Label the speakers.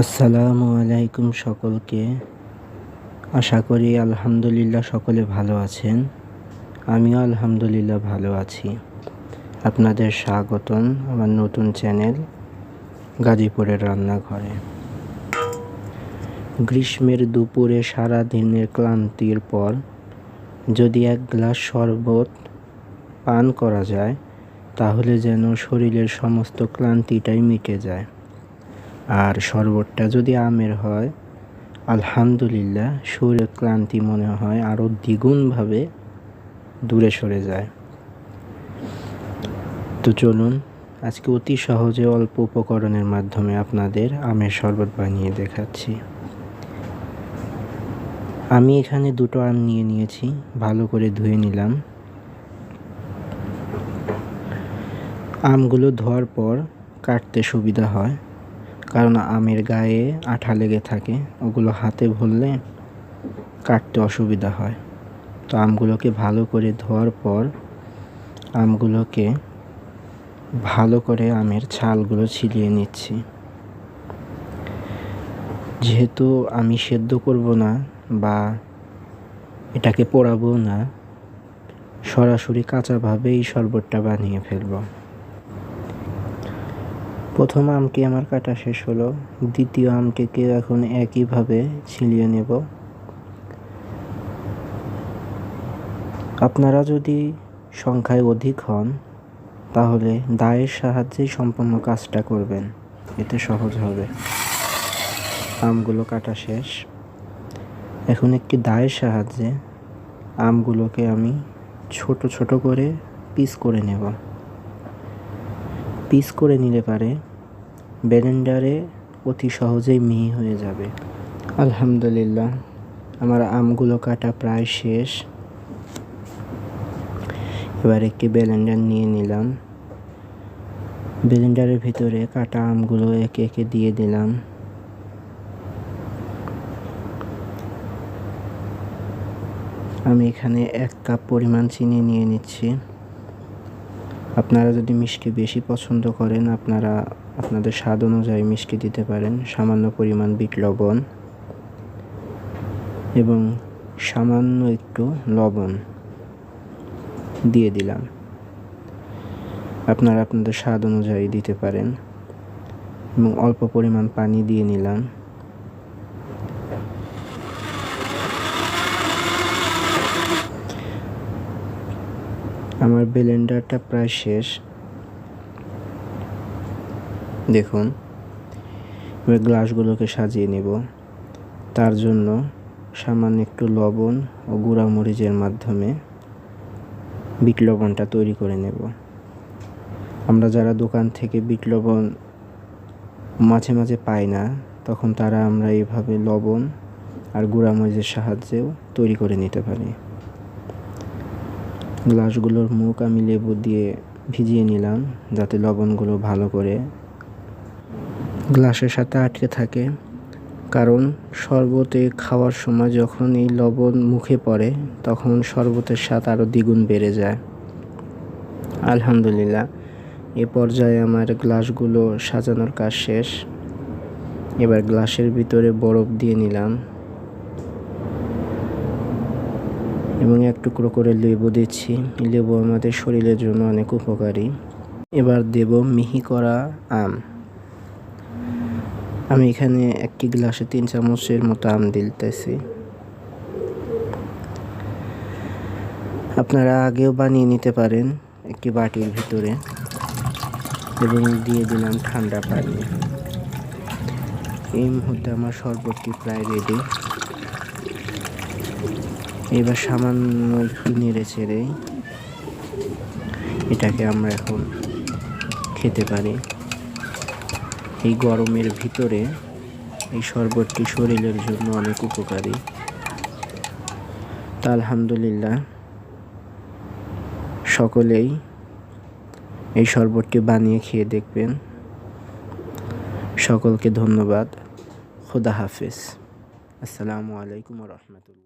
Speaker 1: আসসালামু আলাইকুম সকলকে। আশা করি আলহামদুলিল্লাহ সকলে ভালো আছেন। আমিও আলহামদুলিল্লাহ ভালো আছি। আপনাদের স্বাগতম আমার নতুন চ্যানেল গাজীপুরের রান্নাঘরে। গ্রীষ্মের দুপুরে সারা দিনের ক্লান্তির পর যদি এক গ্লাস শরবত পান করা যায়, তাহলে যেন শরীরের সমস্ত ক্লান্তিটাই মিটে যায়। আর শরবতটা যদি আমের হয়, আলহামদুলিল্লাহ শরীরের ক্লান্তি মনে হয় আরও দ্বিগুণভাবে দূরে সরে যায়। তো চলুন, আজকে অতি সহজে অল্প উপকরণের মাধ্যমে আপনাদের আমের শরবত বানিয়ে দেখাচ্ছি। আমি এখানে দুটো আম নিয়ে নিয়েছি, ভালো করে ধুয়ে নিলাম। আমগুলো ধোয়ার পর কাটতে সুবিধা হয়। কারণ আমের গায়ে আঠা লেগে থাকে, ওগুলো হাতে ভরলে কাটতে অসুবিধা হয়। তো আমগুলোকে ভালো করে ধোয়ার পর আমগুলোকে ভালো করে আমের ছালগুলো ছিলিয়ে নিচ্ছি। যেহেতু আমি সেদ্ধ করব না বা এটাকে পোড়াবো না, সরাসরি কাঁচাভাবেই শরবতটা বানিয়ে ফেলব। প্রথম আমটি আমার কাটা শেষ হলো, দ্বিতীয় আমটিকে এখন একইভাবে ছিলিয়ে নেব। আপনারা যদি সংখ্যায় অধিক হন, তাহলে দায়ের সাহায্যেই সম্পূর্ণ কাজটা করবেন। এতে সহজ হবে। আমগুলো কাটা শেষ। এখন একটি দায়ের সাহায্যে আমগুলোকে আমি ছোট ছোট করে পিস করে নেব। পিস করে নিলে পারে ব্লেন্ডারে অতি সহজেই মিহি হয়ে যাবে। আলহামদুলিল্লাহ, আমার আমগুলো কাটা প্রায় শেষ। এবার একটি ব্লেন্ডার নিয়ে নিলাম। ব্লেন্ডারের ভিতরে কাটা আমগুলো একে একে দিয়ে দিলাম। আমি এখানে এক কাপ পরিমাণ চিনি নিয়ে নিচ্ছি। আপনারা যদি মিষ্টি বেশি পছন্দ করেন, আপনারা আপনাদের স্বাদ অনুযায়ী মিষ্টি দিতে পারেন। সামান্য পরিমাণ বিট লবণ এবং সামান্য একটু লবণ দিয়ে দিলাম। আপনারা আপনাদের স্বাদ অনুযায়ী দিতে পারেন এবং অল্প পরিমাণ পানি দিয়ে নিলাম। আমার ব্লেন্ডারটা প্রায় শেষ। দেখুন, এবার গ্লাসগুলোকে সাজিয়ে নেব। তার জন্য সামান্য একটু লবণ ও গুঁড়া মরিচের মাধ্যমে বিট লবণটা তৈরি করে নেব। আমরা যারা দোকান থেকে বিট লবণ মাঝে মাঝে পাই না, তখন তারা আমরা এইভাবে লবণ আর গুঁড়া মরিচের সাহায্যেও তৈরি করে নিতে পারি। গ্লাসগুলোর মুখ আমি লেবু দিয়ে ভিজিয়ে নিলাম যাতে লবণগুলো ভালো করে গ্লাসের সাথে আটকে থাকে। কারণ শরবতে খাওয়ার সময় যখন এই লবণ মুখে পড়ে, তখন শরবতের স্বাদ আরও দ্বিগুণ বেড়ে যায়। আলহামদুলিল্লাহ, এ পর্যায়ে আমার গ্লাসগুলো সাজানোর কাজ শেষ। এবার গ্লাসের ভিতরে বরফ দিয়ে নিলাম। এবং এক টুকরো করে লেবু দিচ্ছি। লেবু আমাদের শরীরের জন্য অনেক উপকারী। এবার দেব মিহি করা আম। আমি এখানে একটি গ্লাসে তিন চামচের মতো আম দিতেছি আপনারা আগেও বানিয়ে নিতে পারেন একটি বাটির ভিতরে। এবং দিয়ে দিলাম ঠান্ডা পানি। এই মুহূর্তে আমার শরবতটি প্রায় রেডি এবার সামান্য একটু নেড়ে ছেড়ে এটাকে আমরা এখন খেতে পারি। এই গরমের ভিতরে এই শরবতটি শরীরের জন্য অনেক উপকারী। তা আলহামদুলিল্লাহ, সকলেই এই শরবতটি বানিয়ে খেয়ে দেখবেন। সকলকে ধন্যবাদ। খুদা হাফিজ। আসসালামু আলাইকুম রহমতুল্লাহ।